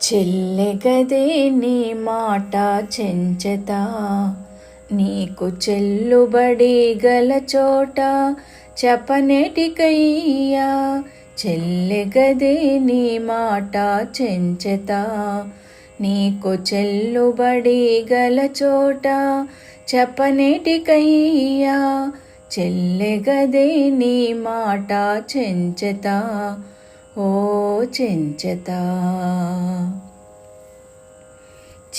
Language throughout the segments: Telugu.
చెల్లెగదే నీ మాట చెంచత. నీకు చెల్లుబడి గల చోట చెప్పనేటికయ్యా. చెల్లెగదే నీ మాట చెంచత. నీకు చెల్లుబడి గల చోట చెప్పనేటికయ్యా. చెల్లెగదే నీ మాట చెంచత. ఓ చెంచత.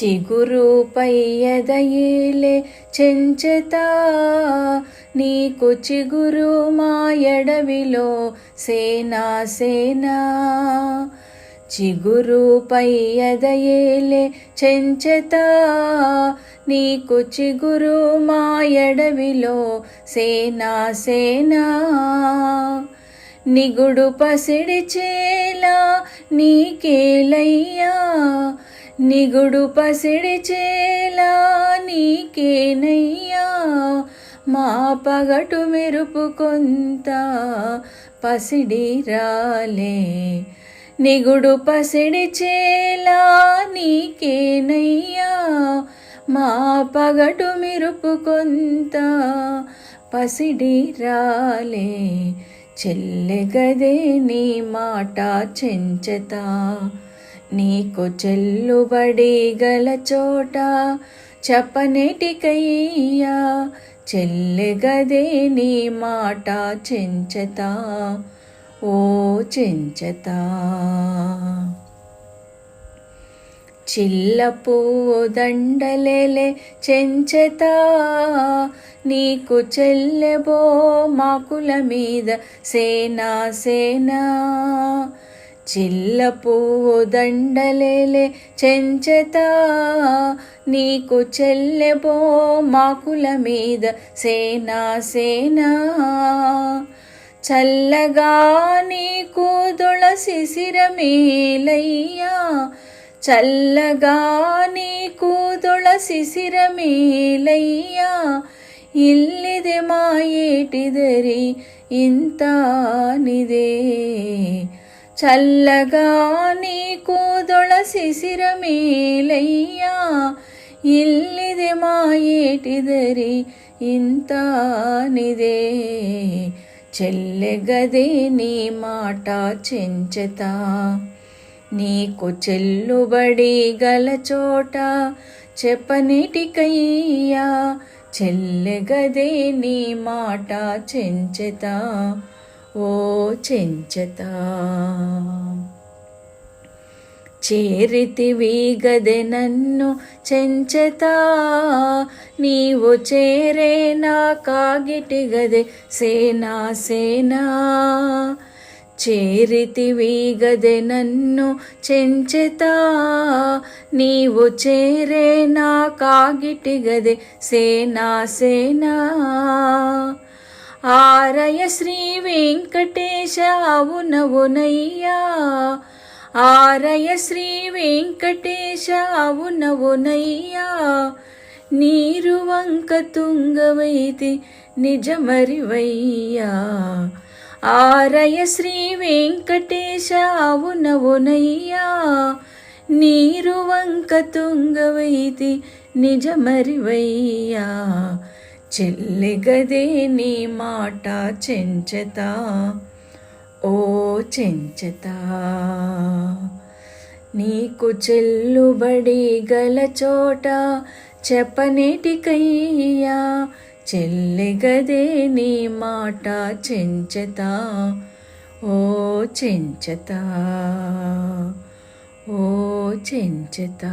చిగురుపై ఎదయేలే చెంచత. నీకు చిగురు మా ఎడవిలో సేనా సేనా. చిగురుపై ఎదయేలే చెంచత. నీకు చిగురు మా ఎడవిలో సేనా సేనా. నిగుడు పసిడి చేలా నీకేలయ్యా. నిగుడు పసిడి చేలా నీకేనయ్యా. మా పగటు మెరుపు కొంత పసిడి రాలే. నిగుడు పసిడి చేలా నీకేనయ్యా. మా పగటు మెరుపు కొంత పసిడి రాలే. చెల్లెగదే నీ మాట చెంచత. నీకు చెల్లుబడి గల చోట చెప్పనేటికయ్యా. చెల్లెగదే నీ మాట చెంచత. ఓ చెంచత. చిల్ల పువ్వు దండలేలే చెంచతా. నీకు చెల్లెబో మాకుల మీద సేనా సేనా. చిల్ల పువ్వు దండలేలే చెంచత. నీకు చెల్లెబో మాకుల మీద సేనా సేనా. చల్లగా నీకు తులసి శిరమేలయ్యా. చల్లగా నీకు తులసి శిరమేలయ్యా. ಇಲ್ಲಿದೆ ಮಾಯೇಟಿದರಿ ಇಂತ ನಿದೆ చల్లగా నీకు దొళసి సిరమేలయ్యా ఇల్లిది మాయేటిదరి ఇంత నిదే చెల్లెగదే నీ మాట చెంచత నీకు చెల్లుబడి గల చోట చెప్పనిటికయ్యా చెల్లెగదే నీ మాట చెంచత ఓ చెంచత. చేరితివి గదె నన్ను చెంచత నీవు చేరే నా కాగిటి గదె సేనా సేనా. చేరితివీగదె నన్ను చెంచెత. నీవు చేరే నా కాగిటిగదె సేనా సేనా. ఆరయ శ్రీ వెంకటేశ అవునవునయ్యా. ఆరయ శ్రీ వెంకటేశ అవునవునయ్యా. నీరు వంక తుంగవైతి నిజమరివయ్యా. ఆరయ శ్రీ వెంకటేశ అవునవునయ్యా నీరు వంక తుంగవైతి నిజమరివయ్యా. చెల్లెగదే నీ మాట చెంచత. ఓ చెంచత. నీకు చెల్లుబడి గల చోట చెప్పనేటికయ్యా. చెల్లెగదే నీ మాట చెంచత ఓ చెంచత ఓ చెంచత.